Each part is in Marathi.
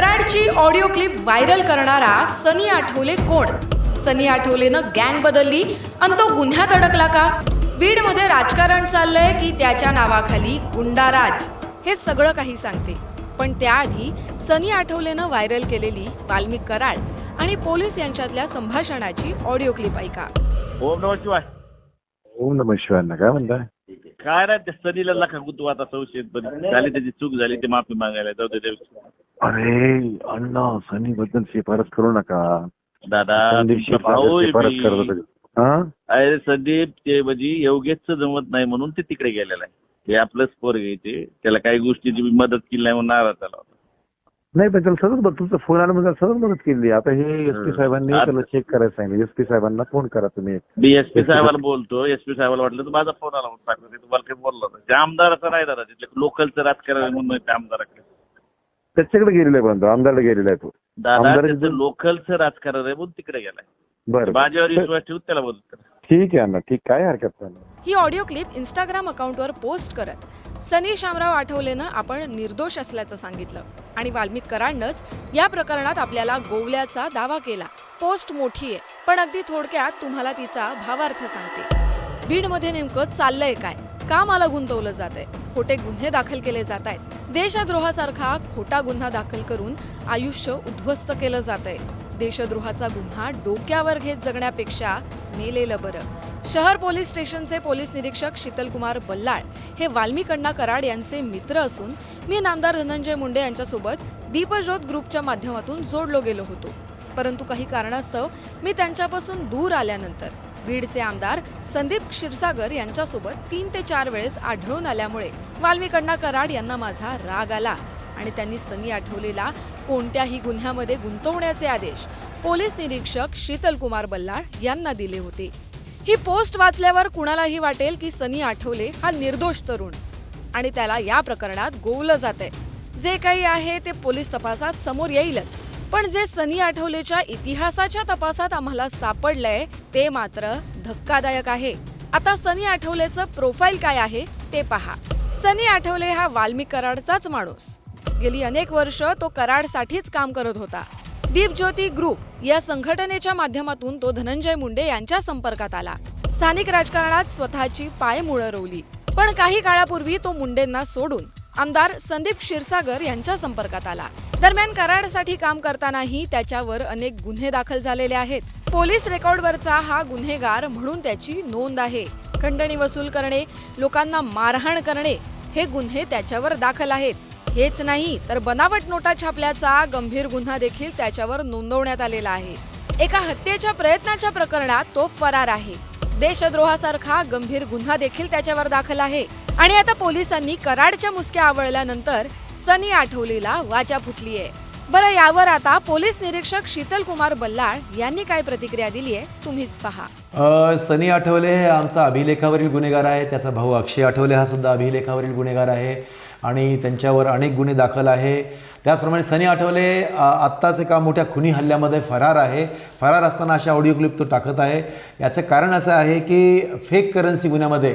कराडची ऑडिओ क्लिप व्हायरल करणारा सनी आठवले कोण? सनी आठवलेनं गँग बदलली आणि तो गुन्ह्यात अडकला का? बीडमध्ये राजकारण चाललंय की त्याच्या नावाखाली गुंडाराज. हे सगळं काही सांगते. पण त्याआधी सनी आठवलेनं व्हायरल केलेली वाल्मिक कराड आणि पोलीस यांच्यातल्या संभाषणाची ऑडिओ क्लिप ऐका. ओम नमः शिवाय. ओम नम शिवांना काय म्हणताय काय नाही त्या सनीला नका गुंतू आता संशयित झाली त्याची चूक झाली ते माफी मागायला जाऊ दे देव. अरे अण्णा सनी बद्दल शिफारस करू नका. दादा संदीप तुमचा भाऊ आहे शिफारस मी. करत होते हा? अरे संदीप ते म्हणजे योगेशचं जमत नाही म्हणून ते तिकडे गेलेलं आहे. ते आपलंच पोर घ्यायचे. त्याला काही गोष्टीची मी मदत केली नाही म्हणून नाराज झाला होता. नाही पण त्याला सतत बघ तुमचा फोन आला म्हणजे सतत मदत केली. आता हे एस पी साहेबांनी आता- त्याला चेक करायला सांगितलं. एस पी साहेबांना फोन करा तुम्ही. मी एस पी साहेबाला बोलतो. एस पी साहेबाला वाटलं तर माझा फोन आला म्हणून सांगतो ते तुम्हाला काही बोलला नाही. ते आमदाराचं नाही दादा तिथले लोकलचं राजकारण आहे म्हणून ते आमदाराकडे. त्याच्याकडे गेलेला आहे तो आमदारला गेलेला आहे तो दादा त्याचं लोकलचं राजकारण आहे म्हणून तिकडे गेलाय. बरं माझ्यावर बरं. विश्वास ठेवून त्याला करा ठीक आहे अण्णा ठीक काय हरकत नाही. ही ऑडिओ क्लिप इंस्टाग्राम अकाउंटवर पोस्ट करत सनी शामराव आठवलेनं आपण निर्दोष असल्याचं सांगितलं. आणि वाल्मिक कराडनंच या प्रकरणात आपल्याला गोवल्याचा दावा केला. पोस्ट मोठी आहे पण अगदी थोडक्यात तुम्हाला तिचा भावार्थ सांगते. बीडमध्ये नेमकं चाललंय काय? का मला गुंतवलं जात आहे खोटे गुन्हे दाखल केले जात आहेत देशद्रोहासारखा खोटा गुन्हा दाखल करून आयुष्य उद्ध्वस्त केलं जात आहे देशद्रोहाचा गुन्हा डोक्यावर घेत जगण्यापेक्षा मेलेलं बरं. शहर पोलीस स्टेशनचे पोलीस निरीक्षक शीतलकुमार बल्लाळ हे वाल्मिकण्णा कराड यांचे मित्र असून मी नामदार धनंजय मुंडे यांच्यासोबत दीपज्योत ग्रुपच्या माध्यमातून जोडलो गेलो होतो. परंतु काही कारणास्तव मी त्यांच्यापासून दूर आल्यानंतर बीडचे आमदार संदीप क्षीरसागर यांच्यासोबत तीन ते चार वेळेस आढळून आल्यामुळे वाल्मिकण्णा कराड यांना माझा राग आला आणि त्यांनी सनी आठवलेला कोणत्याही गुन्ह्यामध्ये गुंतवण्याचे आदेश पोलीस निरीक्षक शीतलकुमार बल्लाळ यांना दिले होते. ही पोस्ट वाचल्यावर कुणालाही वाटेल की सनी आठवले हा निर्दोष तरुण. आणि त्याला या प्रकरणात गोवलं जात आहे जे काही आहे ते पोलीस तपासात समोर येईलच. पण जे सनी आठवलेच्या इतिहासाच्या तपासात आम्हाला सापडलंय ते मात्र धक्कादायक आहे. आता सनी आठवलेचं प्रोफाईल काय आहे ते पहा. सनी आठवले हा वाल्मिक कराडचाच माणूस. गेली अनेक वर्ष तो कराडसाठीच काम करत होता. दीपज्योती ग्रुप या संघटनेच्या माध्यमातून तो धनंजय मुंडे यांच्या संपर्कात आला. स्थानिक राजकारणात स्वतःची पायमुळं रोवली पण काही काळापूर्वी तो मुंडेंना सोडून आमदार संदीप क्षीरसागर यांच्या संपर्कात आला. दरम्यान कराडसाठी काम करतानाही त्याच्यावर अनेक गुन्हे दाखल झालेले आहेत. पोलीस रेकॉर्डवरचा हा गुन्हेगार म्हणून त्याची नोंद आहे. खंडणी वसूल करणे लोकांना मारहाण करणे हे गुन्हे त्याच्यावर दाखल आहेत. हेच नाही तर बनावट नोटा छापल्याचा गंभीर गुन्हा देखील त्याच्यावर नोंदवण्यात आलेला आहे. एका हत्येच्या प्रयत्नाच्या प्रकरणात तो फरार आहे. देशद्रोहासारखा गंभीर गुन्हा देखील त्याच्यावर दाखल आहे. आणि आता पोलिसांनी कराडच्या मुसक्या आवळल्यानंतर सनी आठवलेला वाचा फुटली आहे बरं यावर आता पोलीस निरीक्षक शीतल कुमार बल्लाळ यांनी काय प्रतिक्रिया दिली आहे तुम्हीच पहा. सनी आठवले हे आमचा अभिलेखावरील गुन्हेगार आहे त्याचा भाऊ अक्षय आठवले हा सुद्धा अभिलेखावरील गुन्हेगार आहे आणि त्यांच्यावर अनेक गुन्हे दाखल आहे. त्याचप्रमाणे सनी आठवले आत्ताच एका मोठ्या खुनी हल्ल्यामध्ये फरार आहे. फरार असताना अशा ऑडिओ क्लिप तो टाकत आहे. याचं कारण असं आहे की फेक करन्सी गुन्ह्यामध्ये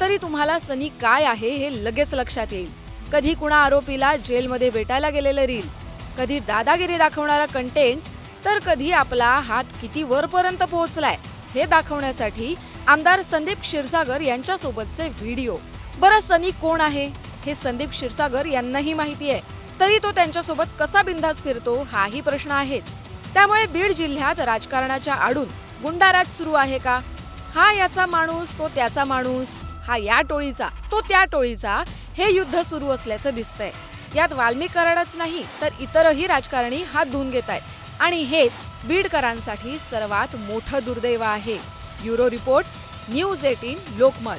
तरी तुम्हाला सनी काय आहे हे लगेच लक्षात येईल. कधी कुणा आरोपीला जेलमध्ये भेटायला गेलेलं रील कधी दादागिरी दाखवणारा कंटेंट तर कधी आपला हात किती वरपर्यंत पोहोचलाय हे दाखवण्यासाठी आमदार संदीप क्षीरसागर यांच्यासोबतचे व्हिडिओ. बरं सनी कोण आहे? हे संदीप क्षीरसागर यांनाही माहिती आहे. तरी तो त्यांच्यासोबत कसा बिंदास फिरतो हाही प्रश्न आहेच. त्यामुळे बीड जिल्ह्यात राजकारणाच्या आडून गुंडाराज सुरू आहे का? हा याचा माणूस तो त्याचा माणूस. हा या टोळीचा तो त्या टोळीचा हे युद्ध सुरू असल्याचं दिसतंय. यात वाल्मिक कराडच नाही तर इतरही राजकारणी हात धुवून घेत आहेत आणि हेच बीडकरांसाठी सर्वात मोठं दुर्दैव आहे. Bureau report news eighteen Lokmat.